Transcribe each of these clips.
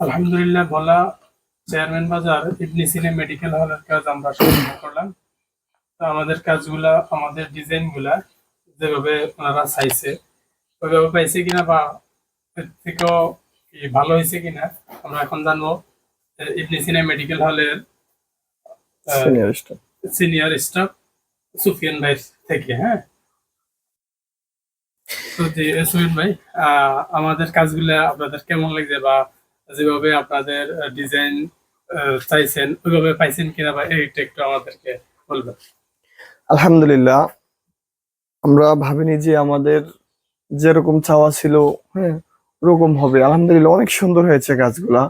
আলহামদুলিল্লাহ বলা চেয়ারম্যান বাজার ইবনি সিনে মেডিকেল হলের কাজ আমরা সম্পন্ন করলাম। তো আমাদের কাজগুলা আমাদের ডিজাইনগুলা যেভাবে ওনারা চাইছে ওইভাবে পাইছে কিনা বা এর থেকেও কি ভালো হয়েছে কিনা আমরা এখন জানব। ইবনি সিনে মেডিকেল হলের senior staff senior staff Sufian ভাই থেকে হ্যাঁ? তো সুফিয়ান ভাই আহ, আমাদের কাজগুলা আপনাদের কেমন লাগছে বা যেভাবে আপনাদের ডিজাইন চাইছেন, ওইভাবে পাইছেন কিনা বা এইটা একটু আমাদেরকে বলবেন। আলহামদুলিল্লাহ, আমরা ভাবিনি যে আমাদের যেরকম চাওয়া ছিল হ্যাঁ ওরকম হবে। আলহামদুলিল্লাহ, অনেক সুন্দর হয়েছে গাছগুলা।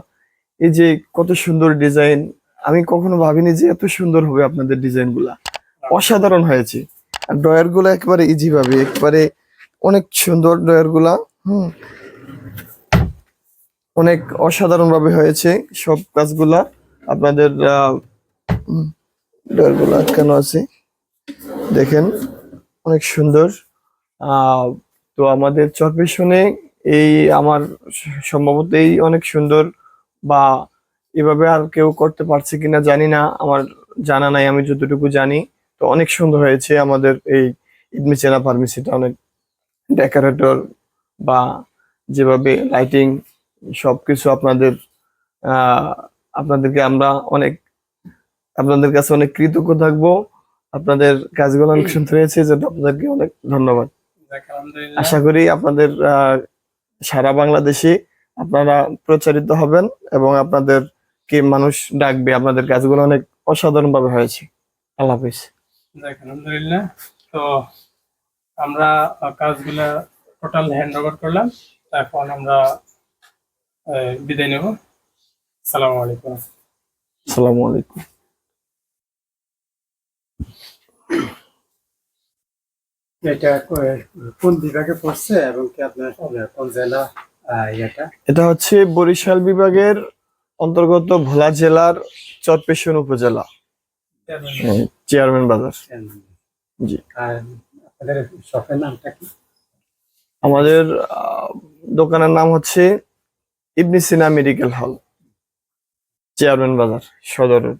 এই যে কত সুন্দর ডিজাইন আমি কখনো ভাবিনি যে এত সুন্দর হবে আপনাদের ডিজাইনগুলা অসাধারণ হয়েছে। আর ড্রয়ারগুলা একেবারে ইজি ভাবে, একবারে অনেক সুন্দর ড্রয়ারগুলা হুম। অনেক অসাধারণ ভাবে হয়েছে সব কাজগুলা। আপনাদের ড্রয়ারগুলা কেন আছে। দেখেন, অনেক সুন্দর। তো আমাদের চরপেশনে এই আমার সম্ভবত এই অনেক সুন্দর বা এভাবে আর কেউ করতে পারছে কিনা জানি না, আমার জানা নাই, আমি যতটুকু জানি। তো অনেক সুন্দর হয়েছে আমাদের এই ইদমি চেনা ফার্মেসিটা অনেক ডেকোরেটর বা যেভাবে লাইটিং সবকিছু আপনাদের আহ আপনাদেরকে আমরা অনেক আপনাদের কাছে অনেক কৃতজ্ঞ থাকব। আপনাদের কাজগুলো অনেক সুন্দর হয়েছে যেটা আপনাদেরকে অনেক ধন্যবাদ। আশা করি আপনাদের আহ, সারা বাংলাদেশে আপনারা প্রচারিত হবেন এবং আপনাদের কে মানুষ ডাকবে আপনাদের কাজগুলো অনেক অসাধারণ ভাবে হয়েছে। আল্লাহ হাফিজ। আলহামদুলিল্লাহ। তো আমরা কাজগুলা টোটাল হ্যান্ড ওভার করলাম। এখন আমরা বিদায় নেব। সালামু আলাইকুম। আসসালামু আলাইকুম। এটা কোন বিভাগে পড়ছে এবং কি আপনার কোন জেলা আহ, ইয়েটা? এটা হচ্ছে বরিশাল বিভাগের অন্তর্গত ভোলা জেলার চরপেশন উপজেলা চেয়ারম্যান বাজার জি। আপনাদের শপের নামটা কি? আমাদের আহ, দোকানের নাম হচ্ছে ইবনি সিনা মেডিকেল হল চেয়ারম্যান বাজার সদর রোড।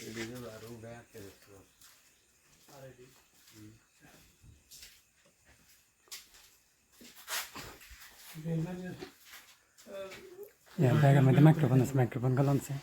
वीडियो दारू गया के देखो already Yeah, bag of microphone is microphone galon se.